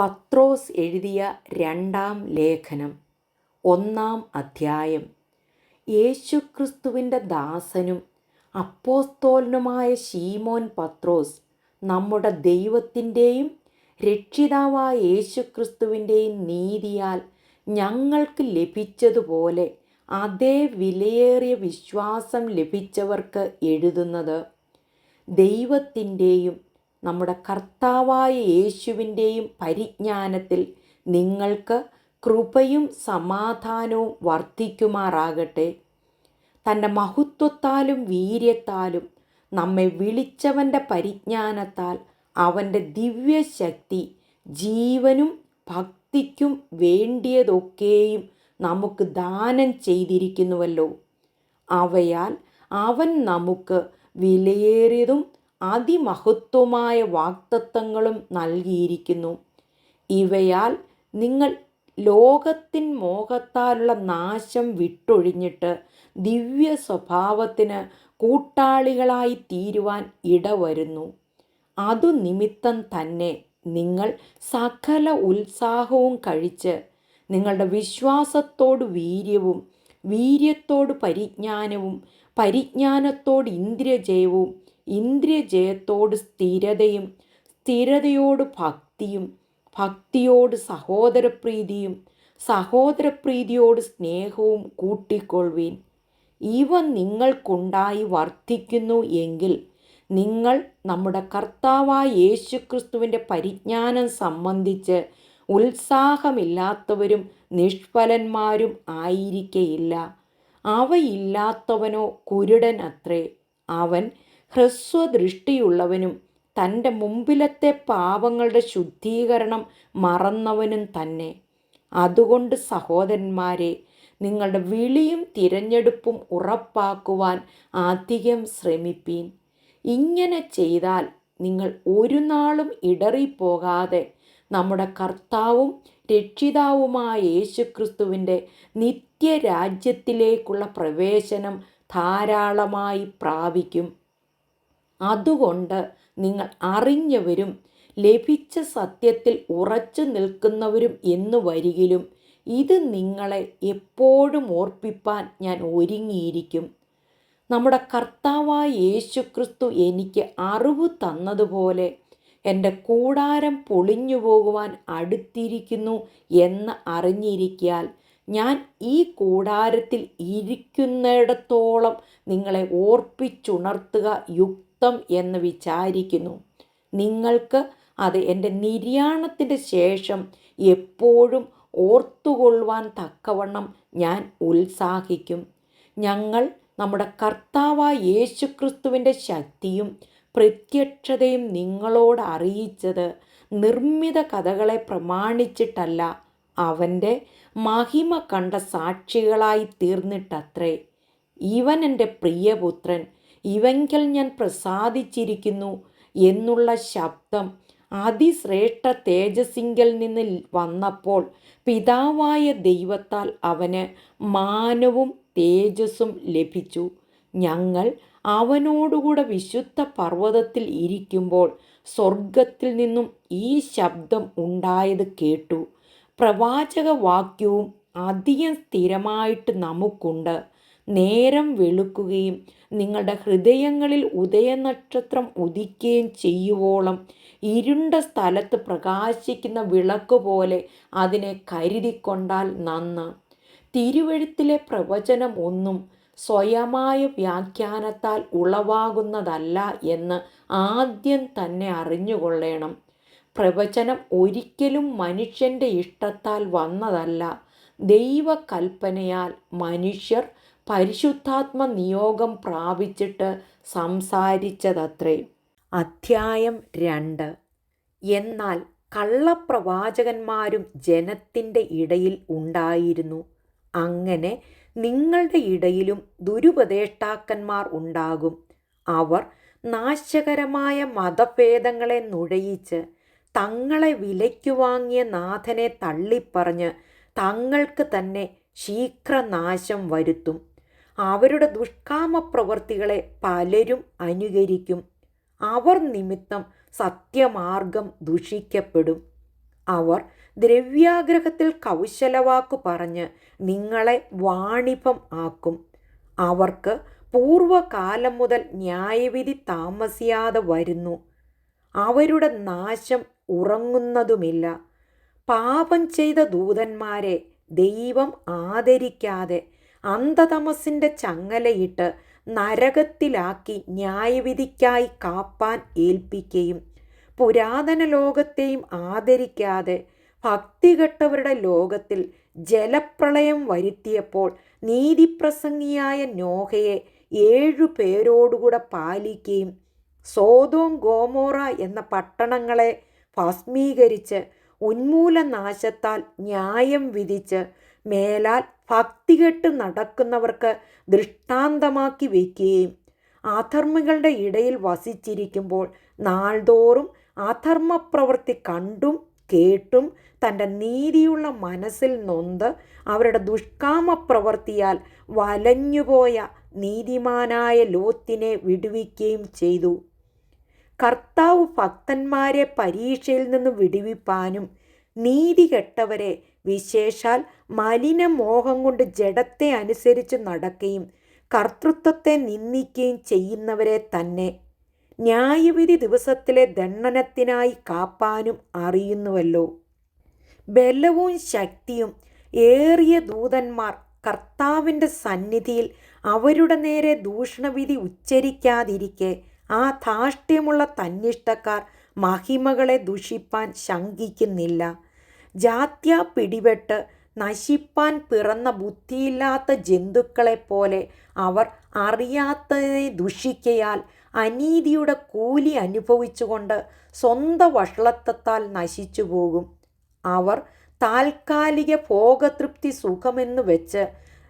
പത്രോസ് എഴുതിയ രണ്ടാം ലേഖനം ഒന്നാം അധ്യായം. യേശുക്രിസ്തുവിന്റെ ദാസനും അപ്പോസ്തോലനുമായ ഷീമോൻ പത്രോസ് നമ്മുടെ ദൈവത്തിന്റെയും രക്ഷിതാവായ യേശുക്രിസ്തുവിന്റെയും നീതിയാൽ ഞങ്ങൾക്ക് ലഭിച്ചതുപോലെ അതേ വിലയേറിയ വിശ്വാസം ലഭിച്ചവർക്ക് എഴുതുന്നത് ദൈവത്തിന്റെയും നമ്മുടെ കർത്താവായ യേശുവിന്റെയും പരിജ്ഞാനത്തിൽ നിങ്ങൾക്ക് കൃപയും സമാധാനവും വർദ്ധിക്കുമാറാകട്ടെ. തന്റെ മഹത്വത്താലും വീര്യത്താലും നമ്മെ വിളിച്ചവന്റെ പരിജ്ഞാനത്താൽ അവന്റെ ദിവ്യശക്തി ജീവനും ഭക്തിക്കും വേണ്ടിയതൊക്കെയും നമുക്ക് ദാനം ചെയ്തിരിക്കുന്നുവല്ലോ. അവയാൽ അവൻ നമുക്ക് വിലയേറിയതും അതിമഹത്വമായ വാക്തത്വങ്ങളും നൽകിയിരിക്കുന്നു. ഇവയാൽ നിങ്ങൾ ലോകത്തിൻ മോഹത്താലുള്ള നാശം വിട്ടൊഴിഞ്ഞിട്ട് ദിവ്യ സ്വഭാവത്തിന് കൂട്ടാളികളായി തീരുവാൻ ഇടവരുന്നു. അതു നിമിത്തം തന്നെ നിങ്ങൾ സകല ഉത്സാഹവും കഴിച്ച് നിങ്ങളുടെ വിശ്വാസത്തോട് വീര്യവും വീര്യത്തോട് പരിജ്ഞാനവും പരിജ്ഞാനത്തോട് ഇന്ദ്രിയജയവും ഇന്ദ്രിയജയത്തോട് സ്ഥിരതയും സ്ഥിരതയോട് ഭക്തിയും ഭക്തിയോട് സഹോദരപ്രീതിയും സഹോദരപ്രീതിയോട് സ്നേഹവും കൂട്ടിക്കൊള്ളുവീൻ. ഇവ നിങ്ങൾക്കുണ്ടായി വർദ്ധിക്കുന്നു എങ്കിൽ നിങ്ങൾ നമ്മുടെ കർത്താവായ യേശുക്രിസ്തുവിന്റെ പരിജ്ഞാനം സംബന്ധിച്ച് ഉത്സാഹമില്ലാത്തവരും നിഷ്ഫലന്മാരും ആയിരിക്കയില്ല. അവയില്ലാത്തവനോ കുരുടൻ അത്രേ അവൻ ഹ്രസ്വദൃഷ്ടിയുള്ളവനും തന്റെ മുമ്പിലത്തെ പാപങ്ങളുടെ ശുദ്ധീകരണം മറന്നവനും തന്നെ. അതുകൊണ്ട് സഹോദരന്മാരെ നിങ്ങളുടെ വിളിയും തിരഞ്ഞെടുപ്പും ഉറപ്പാക്കുവാൻ അധികം ശ്രമിപ്പീൻ. ഇങ്ങനെ ചെയ്താൽ നിങ്ങൾ ഒരു നാളും ഇടറിപ്പോകാതെ നമ്മുടെ കർത്താവും രക്ഷിതാവുമായ യേശുക്രിസ്തുവിന്റെ നിത്യരാജ്യത്തിലേക്കുള്ള പ്രവേശനം ധാരാളമായി പ്രാപിക്കും. അതുകൊണ്ട് നിങ്ങൾ അറിഞ്ഞവരും ലഭിച്ച സത്യത്തിൽ ഉറച്ചു നിൽക്കുന്നവരും എന്നു വരികിലും ഇത് നിങ്ങളെ എപ്പോഴും ഓർപ്പിപ്പാൻ ഞാൻ ഒരുങ്ങിയിരിക്കും. നമ്മുടെ കർത്താവായ യേശുക്രിസ്തു എനിക്ക് അറിവ് തന്നതുപോലെ എന്റെ കൂടാരം പൊളിഞ്ഞു പോകുവാൻ അടുത്തിരിക്കുന്നു എന്ന് അറിഞ്ഞിരിക്കാൽ ഞാൻ ഈ കൂടാരത്തിൽ ഇരിക്കുന്നിടത്തോളം നിങ്ങളെ ഓർപ്പിച്ചുണർത്തുക യുക്തം എന്ന് വിചാരിക്കുന്നു. നിങ്ങൾക്ക് അത് എന്റെ നിര്യാണത്തിന്റെ ശേഷം എപ്പോഴും ഓർത്തുകൊള്ളുവാൻ തക്കവണ്ണം ഞാൻ ഉത്സാഹിക്കും. ഞങ്ങൾ നമ്മുടെ കർത്താവായ യേശുക്രിസ്തുവിന്റെ ശക്തിയും പ്രത്യക്ഷതയും നിങ്ങളോട് അറിയിച്ചത് നിർമ്മിത കഥകളെ പ്രമാണിച്ചിട്ടല്ല അവന്റെ മഹിമ കണ്ട സാക്ഷികളായി തീർന്നിട്ടത്രേ. ഇവൻ എന്റെ പ്രിയപുത്രൻ ഇവങ്കൽ ഞാൻ പ്രസാദിച്ചിരിക്കുന്നു എന്നുള്ള ശബ്ദം അതിശ്രേഷ്ഠ തേജസ്സിങ്കൽ നിന്ന് വന്നപ്പോൾ പിതാവായ ദൈവത്താൽ അവന് മാനവും തേജസ്സും ലഭിച്ചു. ഞങ്ങൾ അവനോടുകൂടെ വിശുദ്ധ പർവതത്തിൽ ഇരിക്കുമ്പോൾ സ്വർഗത്തിൽ നിന്നും ഈ ശബ്ദം ഉണ്ടായത് കേട്ടു. പ്രവാചക വാക്യവും അധികം സ്ഥിരമായിട്ട് നമുക്കുണ്ട്. നേരം വെളുക്കുകയും നിങ്ങളുടെ ഹൃദയങ്ങളിൽ ഉദയനക്ഷത്രം ഉദിക്കുകയും ചെയ്യുവോളം ഇരുണ്ട സ്ഥലത്ത് പ്രകാശിക്കുന്ന വിളക്ക് പോലെ അതിനെ കരുതിക്കൊണ്ടാൽ നന്ന്. തിരുവഴുത്തിലെ പ്രവചനം ഒന്നും സ്വയമായ വ്യാഖ്യാനത്താൽ ഉളവാകുന്നതല്ല എന്ന് ആദ്യം തന്നെ അറിഞ്ഞുകൊള്ളണം. പ്രവചനം ഒരിക്കലും മനുഷ്യന്റെ ഇഷ്ടത്താൽ വന്നതല്ല. ദൈവകൽപ്പനയാൽ മനുഷ്യർ പരിശുദ്ധാത്മ നിയോഗം പ്രാപിച്ചിട്ട് സംസാരിച്ചതത്രേ. അധ്യായം രണ്ട്. എന്നാൽ കള്ളപ്രവാചകന്മാരും ജനത്തിന്റെ ഇടയിൽ ഉണ്ടായിരുന്നു. അങ്ങനെ നിങ്ങളുടെ ഇടയിലും ദുരുപദേഷ്ടാക്കന്മാർ ഉണ്ടാകും. അവർ നാശകരമായ മതഭേദങ്ങളെ നുഴയിച്ച് തങ്ങളെ വിലയ്ക്കു വാങ്ങിയ നാഥനെ തള്ളിപ്പറഞ്ഞ് തങ്ങൾക്ക് തന്നെ ശീഘ്രനാശം വരുത്തും. അവരുടെ ദുഷ്കാമ ദുഷ്കാമപ്രവർത്തികളെ പലരും അനുകരിക്കും. അവർ നിമിത്തം സത്യമാർഗം ദുഷിക്കപ്പെടും. അവർ ദ്രവ്യാഗ്രഹത്തിൽ കൗശലവാക്കു പറഞ്ഞ് നിങ്ങളെ വാണിഭം ആക്കും. അവർക്ക് പൂർവകാലം മുതൽ ന്യായവിധി താമസിയാതെ വരുന്നു. അവരുടെ നാശം ഉറങ്ങുന്നതുമില്ല. പാപം ചെയ്ത ദൂതന്മാരെ ദൈവം ആദരിക്കാതെ അന്ധതമസിന്റെ ചങ്ങലയിട്ട് നരകത്തിലാക്കി ന്യായവിധിക്കായി കാപ്പാൻ ഏൽപ്പിക്കുകയും പുരാതന ലോകത്തെയും ആദരിക്കാതെ ഭക്തികെട്ടവരുടെ ലോകത്തിൽ ജലപ്രളയം വരുത്തിയപ്പോൾ നീതിപ്രസംഗിയായ നോഹയെ ഏഴു പേരോടുകൂടെ പാലിക്കുകയും സോതോം ഗോമോറ എന്ന പട്ടണങ്ങളെ ഭസ്മീകരിച്ച് ഉന്മൂലനാശത്താൽ ന്യായം വിധിച്ച് മേലാൽ ഭക്തികെട്ട് നടക്കുന്നവർക്ക് ദൃഷ്ടാന്തമാക്കി വയ്ക്കുകയും അധർമ്മികളുടെ ഇടയിൽ വസിച്ചിരിക്കുമ്പോൾ നാൾതോറും അധർമ്മപ്രവൃത്തി കണ്ടും കേട്ടും തന്റെ നീതിയുള്ള മനസ്സിൽ നൊന്ത് അവരുടെ ദുഷ്കാമ പ്രവൃത്തിയാൽ വലഞ്ഞുപോയ നീതിമാനായ ലോത്തിനെ വിടുവിക്കുകയും ചെയ്തു. കർത്താവ് ഭക്തന്മാരെ പരീക്ഷയിൽ നിന്ന് വിടുവിപ്പാനും നീതി കെട്ടവരെ വിശേഷാൽ മലിനമോഹം കൊണ്ട് ജഡത്തെ അനുസരിച്ച് നടക്കുകയും കർത്തൃത്വത്തെ നിന്ദിക്കുകയും ചെയ്യുന്നവരെ തന്നെ ന്യായവിധി ദിവസത്തിലെ ദണ്ഡനത്തിനായി കാപ്പാനും അറിയുന്നുവല്ലോ. ബലവും ശക്തിയും ഏറിയ ദൂതന്മാർ കർത്താവിന്റെ സന്നിധിയിൽ അവരുടെ നേരെ ദൂഷണവിധി ഉച്ചരിക്കാതിരിക്കെ ആ ധാഷ്ട്യമുള്ള തന്നിഷ്ടക്കാർ മഹിമകളെ ദുഷിപ്പാൻ ശങ്കിക്കുന്നില്ല. ജാത്യ പിടിപെട്ട് നശിപ്പാൻ പിറന്ന ബുദ്ധിയില്ലാത്ത ജന്തുക്കളെപ്പോലെ അവർ അറിയാത്തതിനെ ദുഷിക്കയാൽ അനീതിയുടെ കൂലി അനുഭവിച്ചുകൊണ്ട് സ്വന്തം വഷളത്വത്താൽ നശിച്ചു പോകും. അവർ താൽക്കാലിക ഭോഗതൃപ്തി സുഖമെന്ന് വെച്ച്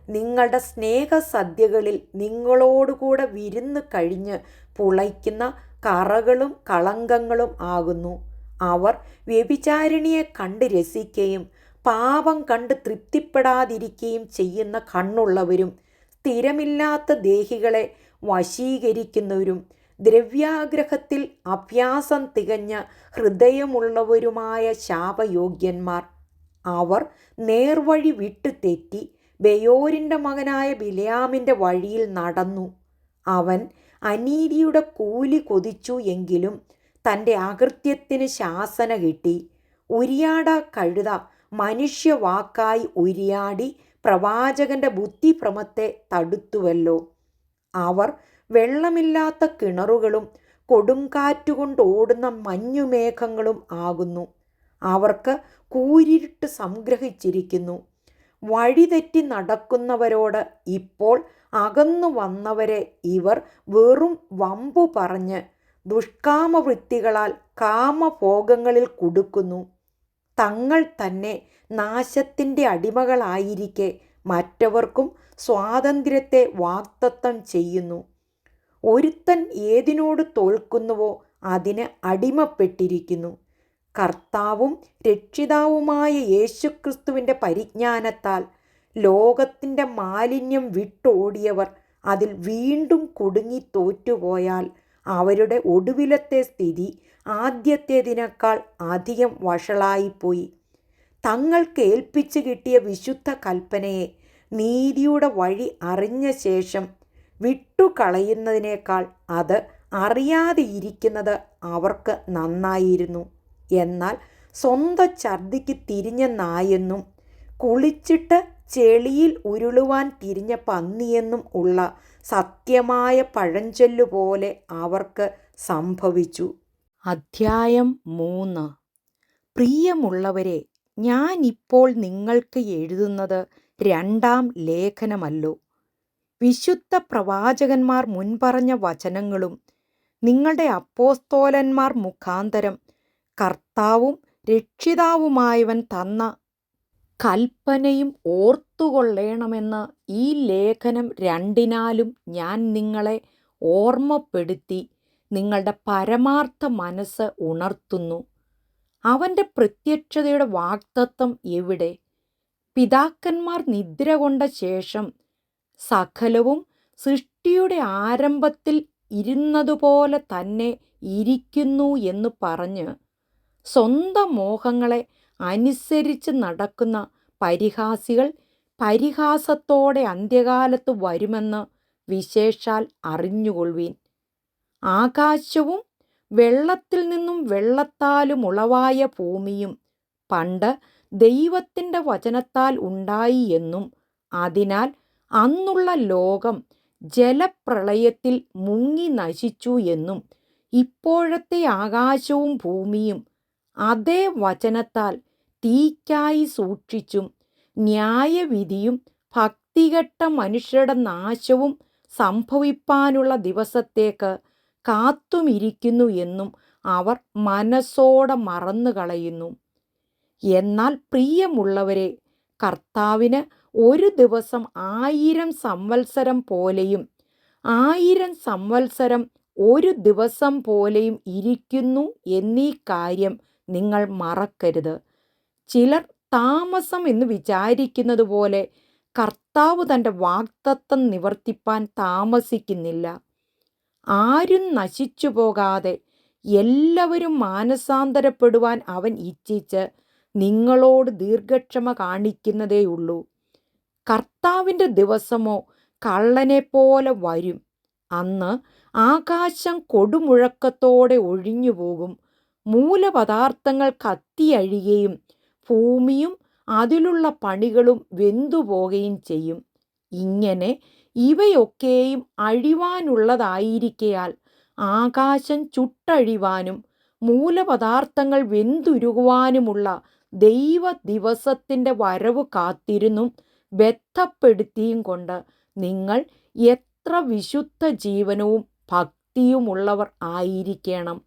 നിങ്ങളുടെ സ്നേഹസദ്യകളിൽ നിങ്ങളോടുകൂടെ വിരുന്ന് കഴിഞ്ഞ് പുളയ്ക്കുന്ന കറകളും കളങ്കങ്ങളും ആകുന്നു. അവർ വ്യഭിചാരിണിയെ കണ്ട് രസിക്കുകയും പാപം കണ്ട് തൃപ്തിപ്പെടാതിരിക്കുകയും ചെയ്യുന്ന കണ്ണുള്ളവരും സ്ഥിരമില്ലാത്ത ദേഹികളെ വശീകരിക്കുന്നവരും ദ്രവ്യാഗ്രഹത്തിൽ അഭ്യാസം തികഞ്ഞ ഹൃദയമുള്ളവരുമായ ശാപയോഗ്യന്മാർ. അവർ നേർവഴി വിട്ടു തെറ്റി ബയോരിന്റെ മകനായ ബിലയാമിന്റെ വഴിയിൽ നടന്നു. അവൻ അനീതിയുടെ കൂലി കൊതിച്ചു എങ്കിലും തന്റെ അകൃത്യത്തിന് ശാസന കിട്ടി. ഉരിയാട കഴുത മനുഷ്യവാക്കായി ഉരിയാടി പ്രവാചകന്റെ ബുദ്ധിഭ്രമത്തെ തടുത്തുവല്ലോ. അവർ വെള്ളമില്ലാത്ത കിണറുകളും കൊടുങ്കാറ്റുകൊണ്ട് ഓടുന്ന മഞ്ഞുമേഘങ്ങളും ആകുന്നു. അവർക്ക് കൂരിട്ട് സംഗ്രഹിച്ചിരിക്കുന്നു. വഴിതെറ്റി നടക്കുന്നവരോട് ഇപ്പോൾ അകന്നു വന്നവരെ ഇവർ വെറും വമ്പു പറഞ്ഞ് ദുഷ്കാമവൃത്തികളാൽ കാമഭോഗങ്ങളിൽ കുടുക്കുന്നു. തങ്ങൾ തന്നെ നാശത്തിന്റെ അടിമകളായിരിക്കെ മറ്റവർക്കും സ്വാതന്ത്ര്യത്തെ വാക്തത്വം ചെയ്യുന്നു. ഒരുത്തൻ ഏതിനോട് തോൽക്കുന്നുവോ അതിന് അടിമപ്പെട്ടിരിക്കുന്നു. കർത്താവും രക്ഷിതാവുമായ യേശുക്രിസ്തുവിന്റെ പരിജ്ഞാനത്താൽ ലോകത്തിന്റെ മാലിന്യം വിട്ടോടിയവർ അതിൽ വീണ്ടും കുടുങ്ങി തോറ്റുപോയാൽ അവരുടെ ഒടുവിലത്തെ സ്ഥിതി ആദ്യത്തേതിനേക്കാൾ അധികം വഷളായിപ്പോയി. തങ്ങൾക്ക് ഏൽപ്പിച്ചു കിട്ടിയ വിശുദ്ധ കൽപ്പനയെ നീതിയുടെ വഴി അറിഞ്ഞ ശേഷം വിട്ടുകളയുന്നതിനേക്കാൾ അത് അറിയാതെ ഇരിക്കുന്നത് അവർക്ക് നന്നായിരുന്നു. എന്നാൽ സ്വന്തം ഛർദിക്ക് തിരിഞ്ഞ നായെന്നും കുളിച്ചിട്ട് ചെളിയിൽ ഉരുളുവാൻ തിരിഞ്ഞ പന്നിയെന്നും ഉള്ള സത്യമായ പഴഞ്ചൊല്ലുപോലെ അവർക്ക് സംഭവിച്ചു. അധ്യായം മൂന്ന്. പ്രിയമുള്ളവരെ ഞാനിപ്പോൾ നിങ്ങൾക്ക് എഴുതുന്നത് രണ്ടാം ലേഖനമല്ലോ. വിശുദ്ധ പ്രവാചകന്മാർ മുൻപറഞ്ഞ വചനങ്ങളും നിങ്ങളുടെ അപ്പോസ്തോലന്മാർ മുഖാന്തരം കർത്താവും രക്ഷിതാവുമായവൻ തന്ന കൽപ്പനയും ഓർത്തുകൊള്ളേണമെന്ന് ഈ ലേഖനം രണ്ടിനാലും ഞാൻ നിങ്ങളെ ഓർമ്മപ്പെടുത്തി നിങ്ങളുടെ പരമാർത്ഥ മനസ്സ് ഉണർത്തുന്നു. അവന്റെ പ്രത്യക്ഷതയുടെ വാക്തത്വം എവിടെ? പിതാക്കന്മാർ നിദ്ര കൊണ്ട ശേഷം സകലവും സൃഷ്ടിയുടെ ആരംഭത്തിൽ ഇരുന്നതുപോലെ തന്നെ ഇരിക്കുന്നു എന്ന് പറഞ്ഞ് സ്വന്തം മോഹങ്ങളെ അനുസരിച്ച് നടക്കുന്ന പരിഹാസികൾ പരിഹാസത്തോടെ അന്ത്യകാലത്ത് വരുമെന്ന് വിശേഷാൽ അറിഞ്ഞുകൊള്ളുവീൻ. ആകാശവും വെള്ളത്തിൽ നിന്നും വെള്ളത്താലും ഉളവായ ഭൂമിയും പണ്ട് ദൈവത്തിന്റെ വചനത്താൽ ഉണ്ടായി എന്നും അതിനാൽ അന്നുള്ള ലോകം ജലപ്രളയത്തിൽ മുങ്ങി നശിച്ചു എന്നും ഇപ്പോഴത്തെ ആകാശവും ഭൂമിയും അതേ വചനത്താൽ തീക്കായി സൂക്ഷിച്ചും ന്യായവിധിയും ഭക്തികെട്ട മനുഷ്യരുടെ നാശവും സംഭവിപ്പാനുള്ള ദിവസത്തേക്ക് കാത്തുമിരിക്കുന്നു എന്നും അവർ മനസ്സോടെ മറന്നു കളയുന്നു എന്നാൽ പ്രിയമുള്ളവരെ കർത്താവിന് ഒരു ദിവസം ആയിരം സംവത്സരം പോലെയും ആയിരം സംവത്സരം ഒരു ദിവസം പോലെയും ഇരിക്കുന്നു എന്നീ കാര്യം നിങ്ങൾ മറക്കരുത്. ചിലർ താമസം എന്ന് വിചാരിക്കുന്നത് പോലെ കർത്താവ് തന്റെ വാക്തത്വം നിവർത്തിപ്പാൻ താമസിക്കുന്നില്ല. ആരും നശിച്ചു പോകാതെ എല്ലാവരും മാനസാന്തരപ്പെടുവാൻ അവൻ ഇച്ഛിച്ച് നിങ്ങളോട് ദീർഘക്ഷമ കാണിക്കുന്നതേയുള്ളൂ. കർത്താവിന്റെ ദിവസമോ കള്ളനെപ്പോലെ വരും. അന്ന് ആകാശം കൊടുമുഴക്കത്തോടെ ഒഴിഞ്ഞു പോകും മൂലപദാർത്ഥങ്ങൾ കത്തിയഴിയുകയും ഭൂമിയും അതിലുള്ള പണികളും വെന്തുപോകുകയും ചെയ്യും. ഇങ്ങനെ ഇവയൊക്കെയും അഴിവാനുള്ളതായിരിക്കയാൽ ആകാശം ചുട്ടഴിവാനും മൂലപദാർത്ഥങ്ങൾ വെന്തുരുകുവാനുമുള്ള ദൈവ ദിവസത്തിന്റെ വരവ് കാത്തിരുന്നും ബദ്ധപ്പെടുത്തിയും കൊണ്ട് നിങ്ങൾ എത്ര വിശുദ്ധ ജീവനവും ഭക്തിയുമുള്ളവർ ആയിരിക്കണം.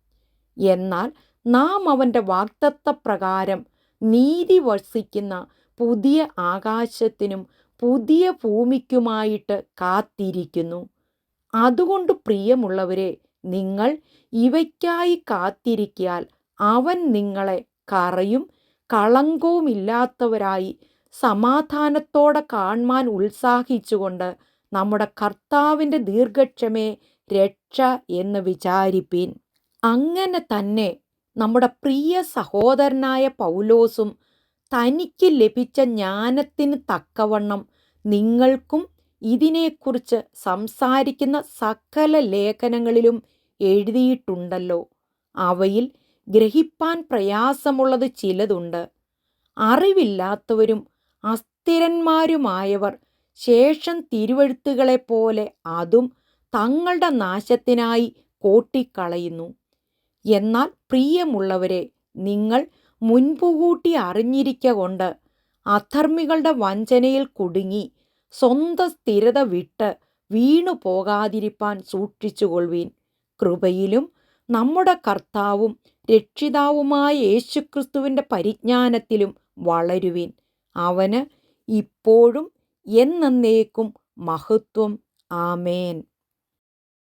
എന്നാൽ നാം അവന്റെ വാഗ്ദത്തപ്രകാരം നീതി വസിക്കുന്ന പുതിയ ആകാശത്തിനും പുതിയ ഭൂമിക്കുമായിട്ട് കാത്തിരിക്കുന്നു. അതുകൊണ്ട് പ്രിയമുള്ളവരെ നിങ്ങൾ ഇവയ്ക്കായി കാത്തിരിക്കിയാൽ അവൻ നിങ്ങളെ കറയും കളങ്കവുമില്ലാത്തവരായി സമാധാനത്തോടെ കാണുവാൻ ഉത്സാഹിച്ചുകൊണ്ട് നമ്മുടെ കർത്താവിന്റെ ദീർഘക്ഷമേ രക്ഷ എന്ന് വിചാരിപ്പീൻ. അങ്ങനെ തന്നെ നമ്മുടെ പ്രിയ സഹോദരനായ പൗലോസും തനിക്ക് ലഭിച്ച ജ്ഞാനത്തിന് തക്കവണ്ണം നിങ്ങൾക്കും ഇതിനെക്കുറിച്ച് സംസാരിക്കുന്ന സകല ലേഖനങ്ങളിലും എഴുതിയിട്ടുണ്ടല്ലോ. അവയിൽ ഗ്രഹിപ്പാൻ പ്രയാസമുള്ളത് ചിലതുണ്ട്. അറിവില്ലാത്തവരും അസ്ഥിരന്മാരുമായവർ ശേഷം തിരുവഴുത്തുകളെപ്പോലെ അതും തങ്ങളുടെ നാശത്തിനായി കോട്ടിക്കളയുന്നു. എന്നാൽ പ്രിയമുള്ളവരെ നിങ്ങൾ മുൻപുകൂട്ടി അറിഞ്ഞിരിക്ക കൊണ്ട് അധർമ്മികളുടെ വഞ്ചനയിൽ കുടുങ്ങി സ്വന്തം സ്ഥിരത വിട്ട് വീണു പോകാതിരിപ്പാൻ സൂക്ഷിച്ചുകൊള്ളുവീൻ. കൃപയിലും നമ്മുടെ കർത്താവും രക്ഷിതാവുമായ യേശുക്രിസ്തുവിന്റെ പരിജ്ഞാനത്തിലും വളരുവിൻ. അവന് ഇപ്പോഴും എന്നേക്കും മഹത്വം. ആമേൻ.